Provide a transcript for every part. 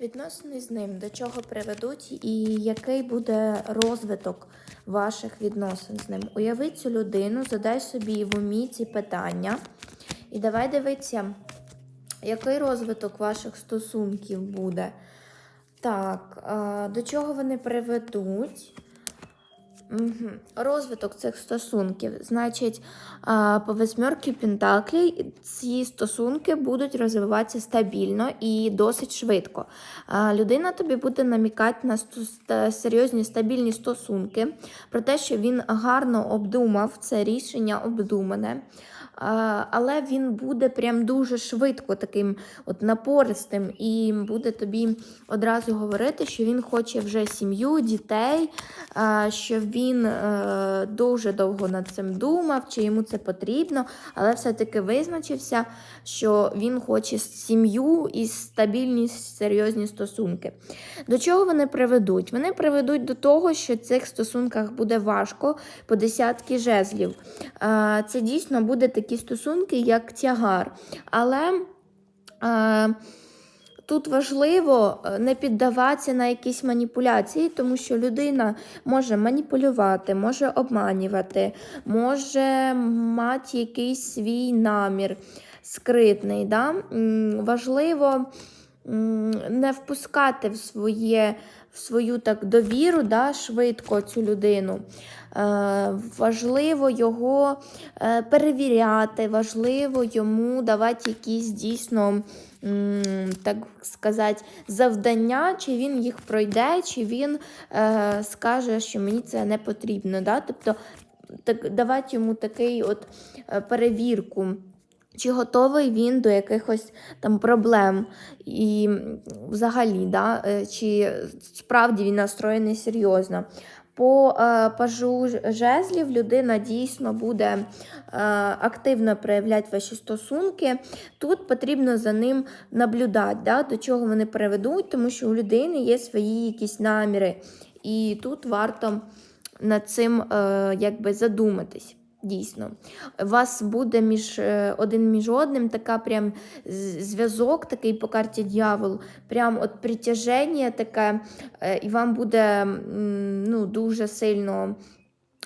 Відносини з ним до чого приведуть, і який буде розвиток ваших відносин з ним? Уяви цю людину, задай собі в умі ці питання. І давай дивитися, який розвиток ваших стосунків буде. Так, до чого вони приведуть? Угу. Розвиток цих стосунків. Значить, по восьмерки Пентаклі ці стосунки будуть розвиватися стабільно і досить швидко. Людина тобі буде намікати на серйозні стабільні стосунки, про те, що він гарно обдумав це рішення обдумане. Але він буде прям дуже швидко таким от напористим і буде тобі одразу говорити, що він хоче вже сім'ю, дітей, що він е, дуже довго над цим думав, чи йому це потрібно, але все-таки визначився, що він хоче сім'ю і стабільні серйозні стосунки. До чого вони приведуть? Вони приведуть до того, що в цих стосунках буде важко по десятки жезлів. Е, Це дійсно буде такі стосунки, як тягар. Але е, тут важливо е, не піддаватися на якісь маніпуляції, тому що людина може маніпулювати, може обманювати, може мати якийсь свій намір скритний. Да? Важливо не впускати в своє. В свою так довіру да, швидко цю людину. Е, важливо його е, перевіряти, важливо йому давати якісь дійсно, так сказати, завдання, чи він їх пройде, чи він е, скаже, що мені це не потрібно. Да? Тобто так, давати йому такий от е, перевірку. Чи готовий він до якихось там проблем, і взагалі, да, е, чи справді він настроєний серйозно. По е, пажу жезлів людина дійсно буде е, активно проявляти ваші стосунки. Тут потрібно за ним наблюдати, да, до чого вони приведуть, тому що у людини є свої якісь наміри. І тут варто над цим е, якби задуматись. Дійсно, у вас буде між е, один між одним така прям зв'язок, такий по карті дьявол, прям от притяження таке, е, і вам буде ну, дуже сильно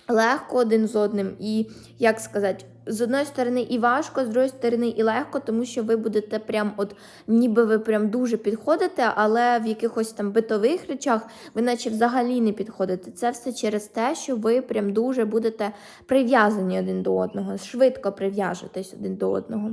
легко один з одним. І як сказати, з одної сторони і важко, з другої сторони і легко, тому що ви будете прям от ніби ви прям дуже підходите, але в якихось там битових речах ви наче взагалі не підходите. Це все через те, що ви прям дуже будете прив'язані один до одного, швидко прив'яжетесь один до одного.